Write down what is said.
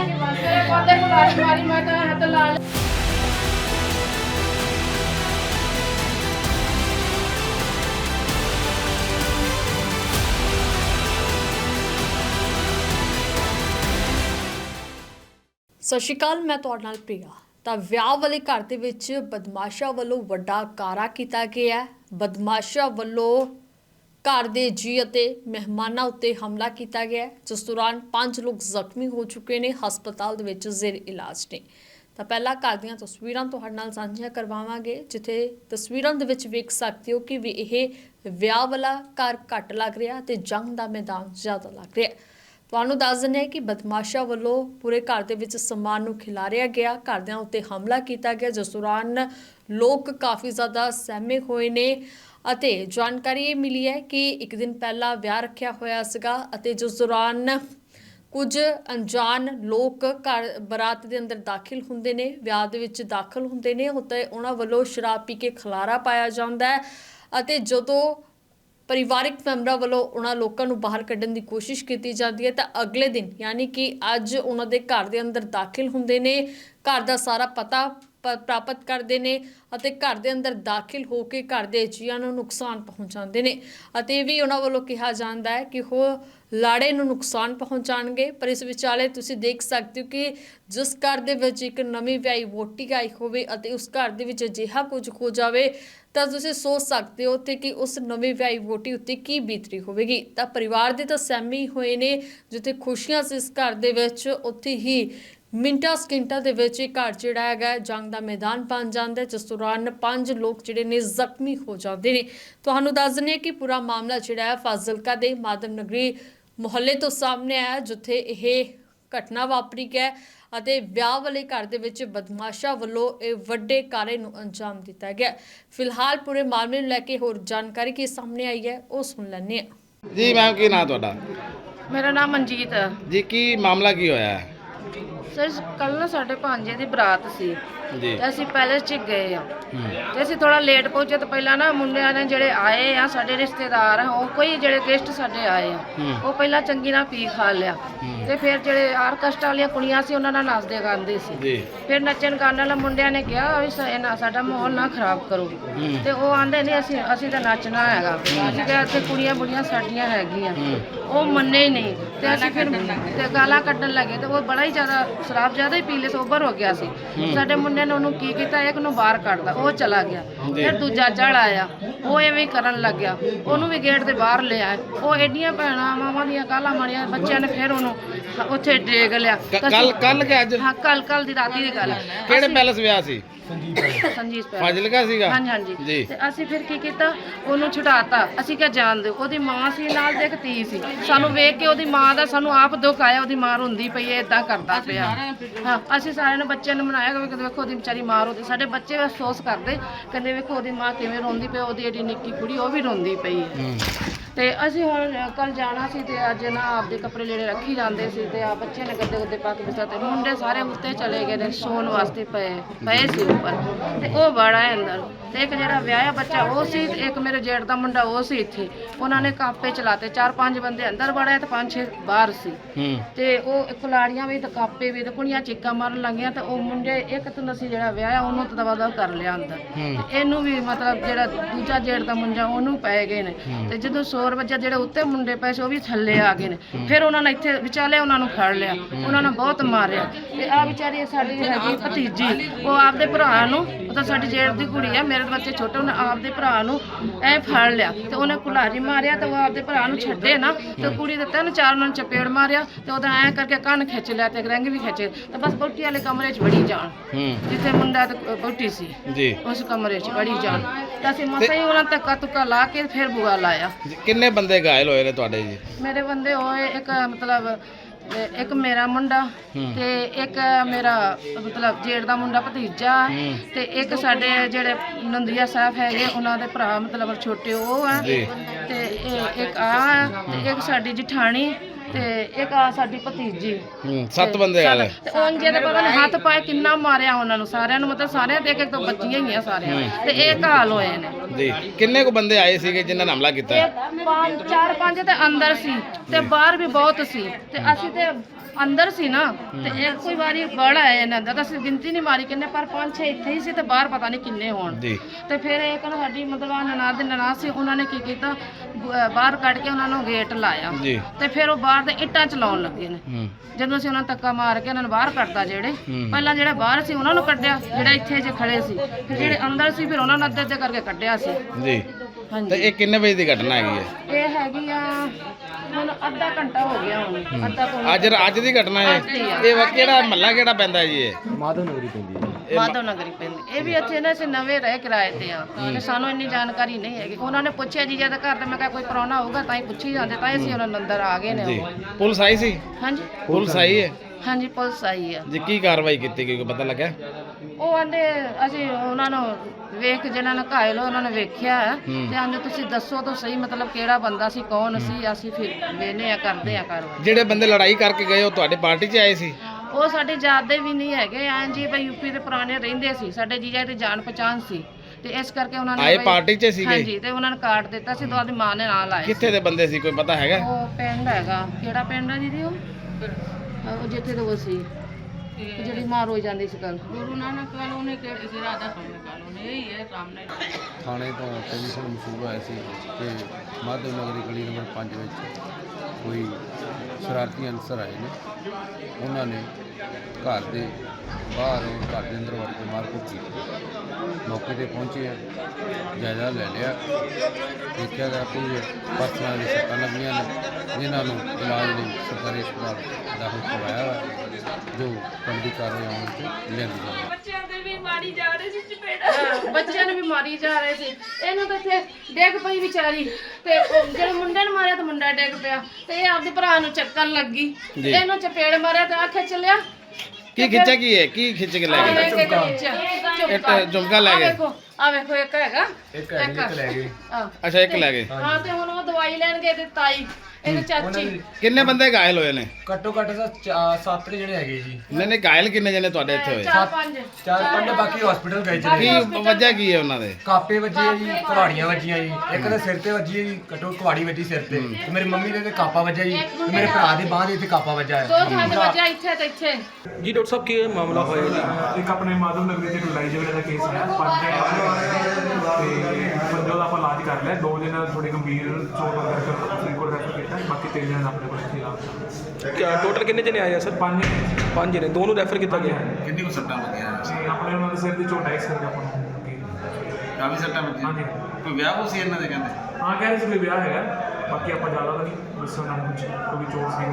ਮੇਰੇ ਪੋਤੇ ਨੂੰ ਲਾਸ਼ ਮਾਰੀ ਮੈਂ ਤਾਂ ਹੱਥ ਲਾ ਲਿਆ ਸਤਿ ਸ਼੍ਰੀ ਅਕਾਲ, ਮੈਂ ਤੁਹਾਡੇ ਨਾਲ ਪ੍ਰਿਆ। ਤਾਂ ਵਿਆਹ ਵਾਲੇ ਘਰ ਦੇ ਵਿੱਚ ਬਦਮਾਸ਼ਾਂ ਵੱਲੋਂ ਵੱਡਾ ਕਾਰਾ ਕੀਤਾ ਗਿਆ ਹੈ। ਬਦਮਾਸ਼ਾਂ ਵੱਲੋਂ ਘਰ ਦੇ ਜੀ ਅਤੇ ਮਹਿਮਾਨਾਂ ਉੱਤੇ ਹਮਲਾ ਕੀਤਾ ਗਿਆ ਜਿਸ ਦੌਰਾਨ ਪੰਜ ਲੋਕ ਜ਼ਖਮੀ ਹੋ ਚੁੱਕੇ ਨੇ, ਹਸਪਤਾਲ ਦੇ ਵਿੱਚ ਜ਼ੇਰ ਇਲਾਜ ਨੇ। ਤਾਂ ਪਹਿਲਾਂ ਘਰ ਦੀਆਂ ਤਸਵੀਰਾਂ ਤੁਹਾਡੇ ਨਾਲ ਸਾਂਝੀਆਂ ਕਰਵਾਵਾਂਗੇ, ਜਿੱਥੇ ਤਸਵੀਰਾਂ ਦੇ ਵਿੱਚ ਵੇਖ ਸਕਦੇ ਹੋ ਕਿ ਵੀ ਇਹ ਵਿਆਹ ਵਾਲਾ ਘਰ ਘੱਟ ਲੱਗ ਰਿਹਾ ਤੇ ਜੰਗ ਦਾ ਮੈਦਾਨ ਜ਼ਿਆਦਾ ਲੱਗ ਰਿਹਾ। ਤੁਹਾਨੂੰ ਦੱਸ ਦਿੰਦੇ ਹਾਂ ਕਿ ਬਦਮਾਸ਼ਾਂ ਵੱਲੋਂ ਪੂਰੇ ਘਰ ਦੇ ਵਿੱਚ ਸਮਾਨ ਨੂੰ ਖਿਲਾਰਿਆ ਗਿਆ, ਘਰਦਿਆਂ ਉੱਤੇ ਹਮਲਾ ਕੀਤਾ ਗਿਆ, ਜਿਸ ਦੌਰਾਨ ਲੋਕ ਕਾਫੀ ਜ਼ਿਆਦਾ ਸਹਿਮੇ ਹੋਏ ਨੇ। ਅਤੇ ਜਾਣਕਾਰੀ ਇਹ ਮਿਲੀ ਹੈ ਕਿ ਇੱਕ ਦਿਨ ਪਹਿਲਾਂ ਵਿਆਹ ਰੱਖਿਆ ਹੋਇਆ ਸੀਗਾ ਅਤੇ ਜਿਸ ਦੌਰਾਨ ਕੁਝ ਅਣਜਾਣ ਲੋਕ ਘਰ ਬਰਾਤ ਦੇ ਅੰਦਰ ਦਾਖਲ ਹੁੰਦੇ ਨੇ, ਵਿਆਹ ਦੇ ਵਿੱਚ ਦਾਖਲ ਹੁੰਦੇ ਨੇ ਉੱਤੇ ਉਹਨਾਂ ਵੱਲੋਂ ਸ਼ਰਾਬ ਪੀ ਕੇ ਖਲਾਰਾ ਪਾਇਆ ਜਾਂਦਾ ਹੈ ਅਤੇ ਜਦੋਂ ਪਰਿਵਾਰਕ ਮੈਂਬਰਾਂ ਵੱਲੋਂ ਉਹਨਾਂ ਲੋਕਾਂ ਨੂੰ ਬਾਹਰ ਕੱਢਣ ਦੀ ਕੋਸ਼ਿਸ਼ ਕੀਤੀ ਜਾਂਦੀ ਹੈ ਤਾਂ ਅਗਲੇ ਦਿਨ, ਯਾਨੀ ਕਿ ਅੱਜ ਉਹਨਾਂ ਦੇ ਘਰ ਦੇ ਅੰਦਰ ਦਾਖਲ ਹੁੰਦੇ ਨੇ, ਘਰ ਦਾ ਸਾਰਾ ਪਤਾ ਪ੍ਰਾਪਤ ਕਰਦੇ ਨੇ ਅਤੇ ਘਰ ਦੇ ਅੰਦਰ ਦਾਖਲ ਹੋ ਕੇ ਘਰ ਦੇ ਜੀਆਂ ਨੂੰ ਨੁਕਸਾਨ ਪਹੁੰਚਾਉਂਦੇ ਨੇ। ਅਤੇ ਇਹ ਵੀ ਉਹਨਾਂ ਵੱਲੋਂ ਕਿਹਾ ਜਾਂਦਾ ਹੈ ਕਿ ਉਹ ਲਾੜੇ ਨੂੰ ਨੁਕਸਾਨ ਪਹੁੰਚਾਣਗੇ ਪਰ ਇਸ ਵਿਚਾਲੇ ਤੁਸੀਂ ਦੇਖ ਸਕਦੇ ਹੋ ਕਿ ਜਿਸ ਘਰ ਦੇ ਵਿੱਚ ਇੱਕ ਨਵੀਂ ਵਿਆਹੀ ਵੋਟੀ ਆਈ ਹੋਵੇ ਅਤੇ ਉਸ ਘਰ ਦੇ ਵਿੱਚ ਅਜਿਹਾ ਕੁਝ ਹੋ ਜਾਵੇ, ਤਾਂ ਤੁਸੀਂ ਸੋਚ ਸਕਦੇ ਹੋ ਤੇ ਕਿ ਉਸ ਨਵੀਂ ਵਿਆਹੀ ਵੋਟੀ ਉੱਤੇ ਕੀ ਬੀਤਰੀ ਹੋਵੇਗੀ। ਤਾਂ ਪਰਿਵਾਰ ਦੇ ਤਾਂ ਸਹਿਮੀ ਹੀ ਹੋਏ ਨੇ, ਜਿੱਥੇ ਖੁਸ਼ੀਆਂ ਸੀ ਇਸ ਘਰ ਦੇ ਵਿੱਚ, ਉੱਥੇ ਹੀ ਮਿੰਟਾਂ ਸਕਿੰਟਾਂ ਦੇ ਵਿੱਚ ਇਹ ਘਰ ਜਿਹੜਾ ਹੈਗਾ ਹੈ, ਜੰਗ ਦਾ ਮੈਦਾਨ ਬਣ ਜਾਂਦਾ ਹੈ, ਜਿਸ ਦੌਰਾਨ ਪੰਜ ਲੋਕ ਜਿਹੜੇ ਨੇ ਜ਼ਖਮੀ ਹੋ ਜਾਂਦੇ ਨੇ। ਤੁਹਾਨੂੰ ਦੱਸ ਦਿੰਦੇ ਹਾਂ ਕਿ ਪੂਰਾ ਮਾਮਲਾ ਜਿਹੜਾ ਹੈ ਫਾਜ਼ਿਲਕਾ ਦੇ ਮਾਦਮ ਨਗਰੀ ਮੁਹੱਲੇ ਤੋਂ ਸਾਹਮਣੇ ਆਇਆ ਹੈ, ਜਿੱਥੇ ਇਹ ਘਟਨਾ ਵਾਪਰੀ ਹੈ ਅਤੇ ਵਿਆਹ ਵਾਲੇ ਘਰ ਦੇ ਵਿੱਚ ਬਦਮਾਸ਼ਾਂ ਵੱਲੋਂ ਇਹ ਵੱਡੇ ਕਾਰੇ ਨੂੰ ਅੰਜਾਮ ਦਿੱਤਾ ਗਿਆ ਹੈ। ਫਿਲਹਾਲ ਪੂਰੇ ਮਾਮਲੇ ਨੂੰ ਲੈ ਕੇ ਹੋਰ ਜਾਣਕਾਰੀ ਕੀ ਸਾਹਮਣੇ ਆਈ ਹੈ ਉਹ ਸੁਣ ਲੈਂਦੇ ਹਾਂ। ਜੀ ਮੈਮ ਕੀ ਨਾਂ ਤੁਹਾਡਾ? ਮੇਰਾ ਨਾਮ ਮਨਜੀਤ ਹੈ। ਜੀ ਕੀ ਮਾਮਲਾ ਕੀ ਹੋਇਆ ਹੈ? ਸਰ ਕੱਲ ਨਾ ਸਾਡੇ ਭਾਂਜੇ ਦੀ ਬਰਾਤ ਸੀ ਜੀ। ਤੇ ਅਸੀਂ ਪੈਲੇਸ 'ਚ ਗਏ ਆ। ਤੇ ਅਸੀਂ ਥੋੜਾ ਲੇਟ ਪਹੁੰਚੇ ਤਾਂ ਪਹਿਲਾਂ ਨਾ ਮੁੰਡਿਆਂ ਨੇ ਜਿਹੜੇ ਆਏ ਆ ਸਾਡੇ ਰਿਸ਼ਤੇਦਾਰ ਆ ਉਹ ਕੋਈ ਜਿਹੜੇ ਗੈਸਟ ਸਾਡੇ ਆਏ ਆ ਉਹ ਪਹਿਲਾਂ ਚੰਗੀ ਨਾਲ ਪੀ ਖਾ ਲਿਆ। ਤੇ ਫਿਰ ਜਿਹੜੇ ਆਰਕੈਸਟਰਾ ਵਾਲੀਆਂ ਕੁੜੀਆਂ ਸੀ ਉਹਨਾਂ ਨਾਲ ਨੱਚਦੇ ਗਾਉਂਦੇ ਸੀ। ਜੀ। ਫਿਰ ਨੱਚਣ ਗਾਉਣ ਵਾਲੇ ਮੁੰਡਿਆਂ ਨੇ ਕਿਹਾ ਵੀ ਸ- ਇਹਨਾਂ ਸਾਡਾ ਮਾਹੌਲ ਨਾ ਖਰਾਬ ਕਰੋ। ਤੇ ਉਹ ਆਂਦੇ ਨਹੀਂ ਅਸੀਂ ਅਸੀਂ ਤਾਂ ਨੱਚਣਾ ਹੈਗਾ। ਅਸੀਂ ਕਿਹਾ ਇੱਥੇ ਕੁੜੀਆਂ ਬੁੜੀਆਂ ਸਾਡੀਆਂ ਹੈਗੀਆਂ। ਉਹ ਮੰਨੇ ਹੀ ਨਹੀਂ। ਤੇ ਅਸੀਂ ਫਿਰ ਤੇ ਗਾਲਾਂ ਕੱਢਣ ਲੱਗੇ ਤੇ ਉਹ ਬੜਾ ਹੀ ਜ਼ਿਆਦਾ ਸ਼ਰਾਬ ਜ਼ਿਆਦਾ ਹੀ ਪੀ ਲੇ ਸੋਬਰ ਹੋ ਗਿਆ ਸੀ। ਸਾਡੇ ਮੁੰਡੇ ਨੇ ਉਹਨੂੰ ਕੀ ਕੀਤਾ? ਇੱਕ ਨੂੰ ਬਾਹਰ ਕੱਢਦਾ ਉਹ ਚਲਾ ਗਿਆ। ਫਿਰ ਦੂਜਾ ਚੜ ਆਇਆ ਉਹ ਐਵੇਂ ਹੀ ਕਰਨ ਲੱਗਿਆ। ਉਹਨੂੰ ਵੀ ਗੇਟ ਦੇ ਬਾਹਰ ਲਿਆ। ਉਹ ਐਡੀਆਂ ਭੈਣਾਂ ਮਾਵਾਂ ਦੀਆਂ ਗਾਲਾਂ ਮਾਰੀਆਂ ਬੱਚਿਆਂ ਨੇ ਫਿਰ ਉਹਨੂੰ ਉੱਥੇ ਡੇਗ ਲਿਆ। ਕੱਲ ਕੱਲ ਕਿ ਅੱਜ? ਹਾਂ ਕੱਲ ਕੱਲ ਦੀ ਰਾਤੀ ਦੀ ਗੱਲ ਹੈ। ਕਿਹੜੇ ਪੈਲਸ ਵਿਆਹ ਸੀ? ਸੰਜੀਤ ਪੈਲਸ। ਫਾਜ਼ਿਲਕਾ ਸੀਗਾ? ਹਾਂਜੀ ਹਾਂਜੀ। ਜੀ। ਤੇ ਅਸੀਂ ਫਿਰ ਕੀ ਕੀਤਾ? ਉਹਨੂੰ ਛੁਡਾਤਾ। ਅਸੀਂ ਕਿਹਾ ਜਾਣ ਦਿਓ। ਉਹਦੀ ਮਾਂ ਸੀ ਨਾਲ ਦੇ ਇੱਕ ਧੀ ਸੀ। ਸਾਨੂੰ ਵੇਖ ਕੇ ਉਹਦੀ ਮਾਂ ਦਾ ਸਾਨੂੰ ਆਪ ਦੁੱਖ ਆਇਆ। ਉਹਦੀ ਮਾਂ ਰੋਂਦੀ ਪਈ ਐ ਇਦਾਂ ਕਰਦਾ ਪਿਆ। ਹਾਂ ਅਸੀਂ ਸਾਰਿਆਂ ਨੇ ਬੱਚਿਆਂ ਨੂੰ ਮਨਾਇਆ। ਕਿ ਵੇਖੋ ਉਹਦੀ ਵਿਚਾਰੀ ਮਾਂ ਰੋਂਦੀ। ਸਾਡੇ ਬੱਚੇ ਅਫਸੋਸ ਕਰਦੇ। ਕਹਿੰਦੇ ਵੇਖੋ ਉਹਦੀ ਮਾਂ ਕਿਵੇਂ ਰੋਂਦੀ ਪਈ ਉਹਦੀ ਏਡੀ ਨਿੱਕੀ ਕੁੜੀ ਉਹ ਵੀ ਰੋਂਦੀ ਪਈ ਹੈ। ਹੂੰ। ਤੇ ਅਸੀਂ ਹੁਣ ਕੱਲ ਜਾਣਾ ਸੀ ਤੇ ਅੱਜ ਨਾ ਆਪਦੇ ਕੱਪੜੇ ਜਿਹੜੇ ਰੱਖੀ ਜਾਂਦੇ ਸੀ ਤੇ ਆ ਬੱਚੇ ਨੇ ਗੱਦੇ ਗੱਦੇ ਪਾ ਕੇ ਬਿਸਤਰ ਤੇ ਮੁੰਡੇ ਸਾਰੇ ਉੱਤੇ ਚਲੇ ਗਏ ਨੇ ਸੌਣ ਵਾਸਤੇ ਪਏ ਪਏ ਸੀ। ਉੱਪਰ। ਤੇ ਉਹ ਬੜਾ ਹੈ ਅੰਦਰ। ਤੇ ਇੱਕ ਜਿਹੜਾ ਵਿਆਹਿਆ ਬੱਚਾ ਉਹ ਸੀ ਤੇ ਇੱਕ ਮੇਰੇ ਜੇਠ ਦਾ ਮੁੰਡਾ ਉਹ ਸੀ ਇੱਥੇ। ਉਹਨਾਂ ਨੇ ਕਾਪੇ ਚਲਾਤੇ। ਚਾਰ ਪੰਜ ਬੰਦੇ ਅੰਦਰ ਵੜਿਆ ਤੇ ਪੰਜ ਛੇ ਬਾਹਰ ਸੀ। ਹੂੰ। ਤੇ ਉਹ ਕੁਲਾੜੀਆਂ ਵੀ ਤੇ ਕਾਪੇ ਵੀ ਤੇ ਕੁੜੀਆਂ ਚੀਕਾਂ ਮਾਰਨ ਲੱਗੀਆਂ ਤੇ ਉਹ ਮੁੰਡੇ ਇੱਕ ਤੋਂ ਸੀ ਜਿਹੜਾ ਵਿਆਹਿਆ ਉਹਨੂੰ ਤਾਂ ਦਵਾ ਦਵ ਕਰ ਲਿਆ ਅੰਦਰ। ਹੂੰ। ਤੇ ਇਹਨੂੰ ਵੀ ਮਤਲਬ ਜਿਹੜਾ ਦੂਜਾ ਜੇੜ ਦਾ ਮੁੰਡਾ ਉਹਨੂੰ ਪੈ ਗਏ ਨੇ। ਤੇ ਜਦੋਂ 100 ਵਜੇ ਜਿਹੜੇ ਉੱਤੇ ਮੁੰਡੇ ਪਏ ਸੀ ਉਹ ਵੀ ਥੱਲੇ ਆ ਗਏ ਨੇ। ਫਿਰ ਉਹਨਾਂ ਨੇ ਇੱਥੇ ਵਿਚਾਲੇ ਉਹਨਾਂ ਨੂੰ ਫੜ ਲਿਆ। ਉਹਨਾਂ ਨੇ ਬਹੁਤ ਮਾਰਿਆ। ਤੇ ਆ ਵਿਚਾਰੀ ਸਾਡੀ ਹੈਗੀ ਭਤੀਜੀ ਉਹ ਆਪਦੇ ਭਰਾ ਨੂੰ ਉਹ ਤਾਂ ਸਾਡੀ ਜੇੜ ਦੀ ਕੁੜੀ ਆ ਮੇਰੇ ਬੱਚੇ ਛੋਟੇ ਉਹਨੇ ਆਪਦੇ ਭਰਾ ਨੂੰ ਐ ਫੜ ਲਿਆ ਤੇ ਉਹਨੇ ਕੁਲਾਰੀ ਮਾਰਿਆ ਤੇ ਉਹ ਆਪਦੇ ਭਰਾ ਨੂੰ ਛੱਡੇ ਨਾ ਤੇ ਕੁੜੀ ਦੇ ਤਿੰਨ ਚਾਰ ਉਹਨਾਂ ਨੂੰ ਚਪੇੜ ਮਾਰਿਆ ਤੇ ਉਹਦਾ ਐ ਕਰਕੇ ਕੰਨ ਖਿੱਚ ਲਿਆ ਤੇ ਰੰਗ ਵੀ ਖਿੱਚੇ ਤੇ ਬਸ ਬੋਟੀ ਵਾਲੇ ਕਮਰੇ 'ਚ ਵੜੀ ਜਾਣ ਜਿੱਥੇ ਮੁੰਡਾ ਤੇ ਬੋਟੀ ਸੀ ਜੀ। ਉਸ ਕਮਰੇ 'ਚ ਵੜੀ ਜਾਣ। ਤਾਂ ਅਸੀਂ ਮਸਾਂ ਹੀ ਉਹਨਾਂ ਧੱਕਾ ਤੁੱਕਾ ਲਾ ਕੇ ਫਿਰ ਬੁਆ ਲਾਇਆ। ਕਿੰਨੇ ਬੰਦੇ ਘਾਇਲ ਹੋਏ ਨੇ ਤੁਹਾਡੇ ਜੀ? ਮੇਰੇ ਬੰਦੇ ਹੋਏ ਇੱਕ ਮਤਲਬ ਇੱਕ ਮੇਰਾ ਮੁੰਡਾ। ਤੇ ਇੱਕ ਮੇਰਾ ਮਤਲਬ ਜੇੜ ਦਾ ਮੁੰਡਾ ਭਤੀਜਾ। ਤੇ ਇੱਕ ਸਾਡੇ ਜਿਹੜੇ ਨੰਦਰੀਆ ਸਾਹਿਬ ਹੈਗੇ ਉਹਨਾਂ ਦੇ ਭਰਾ ਮਤਲਬ ਛੋਟੇ ਉਹ ਆ। ਤੇ ਇਹ- ਇੱਕ ਆ ਆ, ਤੇ ਇੱਕ ਸਾਡੀ ਜਠਾਣੀ ਤੇ ਇੱਕ ਆ ਸਾਡੀ ਭਤੀਜੀ। ਹੂੰ ਸੱਤ ਬੰਦੇ ਘਾਇਲ ਹੈ ਤੇ ਉਹ ਜੇ ਪਤਾ ਨਹੀਂ ਹੱਥ ਪਾਏ ਕਿੰਨਾ ਮਾਰਿਆ ਉਹਨਾਂ ਨੂੰ ਸਾਰਿਆਂ ਨੂੰ ਮਤਲਬ ਸਾਰਿਆਂ ਦੇ ਇੱਕ ਇੱਕ ਤੋਂ ਬੱਚੀਆਂ ਹੀ ਆ ਸਾਰਿਆਂ। ਤੇ ਇਹ ਘਾਲ ਹੋਏ ਨੇ। ਜੀ ਕਿੰਨੇ ਕੁ ਬੰਦੇ ਆਏ ਸੀਗੇ ਜਿਨ੍ਹਾਂ ਨੇ ਹਮਲਾ ਕੀਤਾ? ਇਹ ਪੰਜ ਚਾਰ ਪੰਜ ਤੇ ਅੰਦਰ ਸੀ ਤੇ ਬਾਹਰ ਵੀ ਬਹੁਤ ਸੀ। ਤੇ ਅਸੀਂ ਤੇ ਅੰਦਰ ਸੀ ਨਾ ਤੇ ਇੱਕ ਕੋਈ ਵਾਰੀ ਬੜ ਆਇਆ ਇਹਨਾਂ ਦਾ ਤਾਂ ਅਸੀਂ ਗਿਣਤੀ ਨਹੀਂ ਮਾਰੀ ਕਿੰਨੇ ਪਰ ਪੰਜ ਛੇ ਇੱਥੇ ਹੀ ਸੀ ਤੇ ਬਾਹਰ ਪਤਾ ਨਹੀਂ ਕਿੰਨੇ ਹੋਣ। ਜੀ। ਤੇ ਫਿਰ ਇੱਕ ਨਾ ਸਾਡੀ ਮਤਲਬ ਆ ਦੇ ਨਨਾਦ ਸੀ ਉਹਨਾਂ ਨੇ ਕੀ ਕੀਤਾ? ਬਾਹਰ ਕੱਢ ਕੇ ਉਹਨਾਂ ਨੂੰ ਗੇਟ ਲਾਇਆ। ਜੀ। ਤੇ ਫਿਰ ਉਹ ਬਾਹਰ ਦੇ ਇੱਟਾਂ ਚਲਾਉਣ ਲੱਗੇ ਨੇ। ਹੂੰ। ਜਦੋਂ ਅਸੀਂ ਉਹਨਾਂ ਨੂੰ ਧੱਕਾ ਮਾਰ ਕੇ ਉਹਨਾਂ ਨੂੰ ਬਾਹਰ ਕੱਢਤਾ ਜਿਹੜੇ। ਪਹਿਲਾਂ ਜਿਹੜਾ ਬਾਹਰ ਸੀ ਉਹਨਾਂ ਨੂੰ ਕੱਢਿਆ ਜਿਹੜਾ ਇੱਥੇ ਜੇ ਖੜੇ ਸੀ। ਫਿਰ ਜਿਹੜੇ ਅੰਦਰ ਸੀ ਫਿਰ ਉਹਨਾਂ ਨੂੰ ਅੱਧੇ ਅੱਧੇ ਕਰਕੇ ਕੱਢਿਆ ਸੀ। ਜੀ। ਤੇ ਇਹ ਕਿੰਨੇ ਵਜੇ ਦੀ ਘਟਨਾ ਹੈਗੀ ਹੈ? ਇਹ ਹੈਗੀ ਆ ਹੁਣ ਅੱਧਾ ਘੰਟਾ ਹੋ ਗਿਆ ਹੁਣ। ਅੱਧਾ ਪੌਣਾ ਅੱਜ ਅੱਜ ਦੀ ਘਟਨਾ ਹੈ। ਇਹ ਵਾ- ਕਿਹੜਾ ਮਹੱਲਾ ਕਿਹੜਾ ਪੈਂਦਾ ਜੀ ਇਹ? ਮਾਧਵ ਨਗਰੀ ਪੈਂਦੀ ਹੈ। ਮਾਧਵ ਨਗਰੀ ਪੈਂਦੀ। ਇਹ ਵੀ ਇੱਥੇ ਨਾ ਅਸੀਂ ਨਵੇਂ ਰਹਿ ਕਿਰਾਏ ਤੇ ਆ। ਤੇ ਸਾਨੂੰ ਇੰਨੀ ਜਾਣਕਾਰੀ ਨਹੀਂ ਹੈਗੀ। ਉਹਨਾਂ ਨੇ ਪੁੱਛਿਆ ਜੀ ਜਦ ਘਰ ਤੇ ਮੈਂ ਕਿਹਾ ਕੋਈ ਪ੍ਰਾਹੁਣਾ ਹੋਊਗਾ ਤਾਂ ਹੀ ਪੁੱਛੀ ਜਾਂਦੇ ਤਾਂ ਹੀ ਅਸੀਂ ਉਹਨਾਂ ਨੂੰ ਅੰਦਰ ਆ ਗਏ ਨੇ ਜੀ। ਉਹ। ਪੁਲਿਸ ਆਈ ਸੀ? ਹਾਂਜੀ। ਪੁਲਿਸ ਆਈ ਹੈ? ਹਾਂਜੀ ਪੁਲਿਸ ਆਈ ਆ ਜੀ ਕੀ ਕਾਰਵਾਈ ਕੀਤੀ ਗਈ? ਕੋਈ ਪਤਾ ਲੱਗਾ ਉਹ ਆਂਦੇ ਅਸੀਂ ਉਹਨਾਂ ਨੂੰ ਵੇਖ ਜਿਹਨਾਂ ਨੇ ਘਾਇਲ ਹੋਏ ਉਹਨਾਂ ਨੇ ਵੇਖਿਆ ਹੂੰ। ਤੇ ਆਂਦੇ ਤੁਸੀਂ ਦੱਸੋ ਤਾਂ ਸਹੀ ਮਤਲਬ ਕਿਹੜਾ ਬੰਦਾ ਸੀ ਕੌਣ ਸੀ ਅਸੀਂ ਫਿਰ ਵੇਨੇ ਆ ਕਰਦੇ ਆ ਕਾਰਵਾਈ। ਜਿਹੜੇ ਬੰਦੇ ਲੜਾਈ ਕਰਕੇ ਗਏ ਉਹ ਤੁਹਾਡੇ ਪਾਰਟੀ 'ਚ ਆਏ ਸੀ? ਉਹ ਸਾਡੇ ਜਾਤ ਦੇ ਵੀ ਨਹੀਂ ਹੈਗੇ। ਐਂ ਜੀ ਭਈ ਯੂਪੀ ਦੇ ਪੁਰਾਣੇ ਰਹਿੰਦੇ ਸੀ ਸਾਡੇ ਜੀਜਾ ਤੇ ਜਾਣ ਪਛਾਣ ਸੀ। ਤੇ ਇਸ ਕਰਕੇ ਉਹਨਾਂ ਨੇ ਆਏ ਬਈ- ਪਾਰਟੀ 'ਚ ਸੀਗੇ? ਹਾਂਜੀ ਤੇ ਉਹਨਾਂ ਨੇ ਕਾਰਡ ਦਿੱਤਾ ਸੀ ਤਾਂ ਉਹਦੀ ਮਾਂ ਨੇ ਨਾਲ ਆਏ ਕਿੱਥੇ ਦੇ ਬੰਦੇ ਸੀ ਕੋਈ ਪਤਾ ਹੈਗਾ? ਉਹ ਪਿੰਡ ਹੈਗਾ। ਕਿਹੜਾ ਪਿੰਡ ਹੈ ਦੀਦੀ ਉਹ? ਉਹ ਜਿੱਥੇ ਤੋਂ ਉਹ ਸੀ। ਉਹ ਜਿਹੜੀ ਮਾਂ ਰੋਈ ਜਾਂਦੀ ਸੀ ਕੱਲ ਗੁਰੂ ਨਾਨਕ ਕਾਲੋਨੀ ਕਿਹੜੀ ਸੀ ਰਾਧਾ ਸੋਨੇ ਕਾਲੋਨੀ ਇਹ ਹੈ ਸਾਹਮਣੇ ਥਾਣੇ ਤੋਂ ਟੈਲੀਫੋਨ ਮਸੂਲ ਹੋਇਆ ਸੀ ਕਿ ਮਾਧਵ ਨਗਰੀ ਗਲੀ ਨੰਬਰ 5 ਵਿੱਚ ਕੋਈ ਸ਼ਰਾਰਤੀ ਅਨਸਰ ਆਏ ਨੇ। ਉਹਨਾਂ ਨੇ ਘਰ ਦੇ ਬਾਹਰ ਘਰ ਦੇ ਅੰਦਰ ਵੜ ਕੇ ਮਾਰਕੁੱਟ ਕੀਤੀ ਮੌਕੇ ਤੇ ਪਹੁੰਚੇ ਜਾਇਜ਼ਾ ਲੈ ਲਿਆ। ਦੇਖਿਆ ਗਿਆ ਕਿ ਪਰਸਨਾਂ ਦੀ ਸੱਟਾਂ ਲੱਗੀਆਂ ਨੇ, ਜਿਨ੍ਹਾਂ ਨੂੰ ਇਲਾਜ ਲਈ ਸਰਕਾਰੀ ਹਸਪਤਾਲ ਦਾਖਲ ਕਰਵਾਇਆ ਹੋਇਆ, ਜੋ ਪੰਡੀ ਕਾਰਵਾਈ ਆਉਣ ਤੇ ਲਿਆਂਦੀ ਜਾਵੇ ਵੀ ਮਾਰੀ ਜਾ ਰਹੇ ਸੀ ਚਪੇੜਾ। ਬੱਚਿਆਂ ਨੂੰ ਵੀ ਮਾਰੀ ਜਾ ਰਹੇ ਸੀ। ਇਹਨੂੰ ਤਾਂ ਇੱਥੇ ਡਿੱਗ ਪਈ ਵਿਚਾਰੀ। ਤੇ ਉਹ ਜਿਹੜੇ ਮੁੰਡੇ ਨੂੰ ਮਾਰਿਆ ਤਾਂ ਮੁੰਡਾ ਡਿੱਗ ਪਿਆ। ਤੇ ਇਹ ਆਪਦੇ ਭਰਾ ਨੂੰ ਚੱਕਣ ਲੱਗੀ ਜੀ। ਇਹਨੂੰ ਚਪੇੜ ਮਾਰਿਆ ਤੇ ਆਖੇ ਚੱਲਿਆ। ਕੀ ਖਿੱਚਿਆ ਕੀ ਹੈ? ਕੀ ਖਿੱਚ ਕੇ ਲੈ ਗਏ? ਝੁਮਕਾ। ਝੁਮਕਾ। ਲੈ ਗਏ। ਆ ਵੇਖੋ ਇੱਕ ਹੈਗਾ। ਇੱਕ ਹੈ ਇੱਕ ਲੈ ਗਏ। ਅੱਛਾ ਇੱਕ ਲੈ ਗਏ। ਹਾਂ ਤੇ ਹੁਣ ਉਹ ਦਵਾਈ ਲੈਣ ਗਏ ਤੇ ਤਾਈ। ਇਹਦੀ ਚਾਚੀ। ਕਿੰਨੇ ਬੰਦੇ ਘਾਇਲ ਹੋਏ ਨੇ? ਘੱਟੋ ਘੱਟ ਤਾਂ ਚਾ- ਸੱਤ ਕੁ ਜਿਹੜੇ ਹੈਗੇ ਜੀ। ਨਹੀਂ ਨਹੀਂ ਘਾਇਲ ਕਿੰਨੇ ਜਣੇ ਤੁਹਾਡੇ ਇੱਥੇ ਹੋਏ? ਚਾਰ ਪੰਜ। ਚਾਰ ਪੰਜ ਬਾਕੀ ਹਸਪੀਟਲ ਗਏ ਚਲੇ ਕੀ ਵਜ੍ਹਾ ਕੀ ਹੈ ਉਹਨਾਂ ਦੇ? ਕਾਪੇ ਵੱਜੇ ਆ ਜੀ ਕੁਹਾੜੀਆਂ ਵੱਜੀਆਂ ਜੀ। ਇੱਕ ਦੇ ਸਿਰ ਤੇ ਵੱਜੀ ਹੈ ਜੀ ਕਟੋ ਕੁਹਾੜੀ ਵੱਜੀ ਸਿਰ ਤੇ। ਤੇ ਮੇਰੀ ਮੰਮੀ ਦੇ ਤੇ ਕਾਪਾ ਵੱਜਾ ਜੀ। ਤੇ ਮੇਰੇ ਭਰਾ ਦੇ ਬਾਹ ਦੇ ਇੱਥੇ ਕਾਪਾ ਵੱਜਾ ਦੋ ਹੈ ਥਾਂ ਤੇ ਵੱਜਿਆ ਇੱਥੇ ਤੇ ਇੱਥੇ। ਜੀ ਡਾਕਟਰ ਸਾਹਿਬ ਕੀ ਮਾਮਲਾ ਹੋਇਆ ਜੀ? ਇੱਕ ਆਪਣੇ ਮਾਧਵ ਨਗਰੀ ਚ ਲੜਾਈ ਝਗੜੇ ਦਾ ਕੇਸ ਹੈ ਪੰਜ ਜਣੇ ਤੇ ਬੰਦੇ ਦਾ ਆਪਾਂ ਇਲਾਜ ਕਰ ਲਿਆ ਦੋ ਜਣੇ ਥੋੜੇ ਗੰਭੀਰ ਚੋਟ ਕਰਕੇ ਰੈਫਰ ਕੀਤਾ ਬਾਕੀ ਤਿੰਨ ਜਣੇ ਆਪਣੇ ਕੋਲ ਇੱਥੇ ਇਲਾਜ ਕਿਆ ਟੋਟਲ ਕਿੰਨੇ ਜਣੇ ਆਏ ਆ ਸਰ? ਪੰਜ ਜਣੇ। ਪੰਜ ਜਣੇ ਦੋ ਨੂੰ ਰੈਫਰ ਕੀਤਾ ਗਿਆ? ਕਿੰਨੀ ਕੁ ਸੱਟਾਂ ਲੱਗੀਆਂ? ਤੇ ਆਪਣੇ ਉਹਨਾਂ ਦੇ ਸਿਰ ਦੀ ਚੋਟ ਹੈ ਇਸ ਕਰਕੇ ਆਪਾਂ ਨੂੰ ਕਾਫੀ ਸੱਟਾਂ ਹਾਂਜੀ। ਕੋਈ ਵਿਆਹ ਹੋ ਸੀ ਇਹਨਾਂ ਦੇ ਕਹਿੰਦੇ? ਹਾਂ ਕਹਿ ਰਹੇ ਸੀ ਵੀ ਵਿਆਹ ਹੈਗਾ ਬਾਕੀ ਆਪਾਂ ਜ਼ਿਆਦਾ ਤਾਂ ਨਹੀਂ ਦੱਸੋ ਨਾ ਕੁਝ ਕੋਈ ਚੋਟ ਸੀ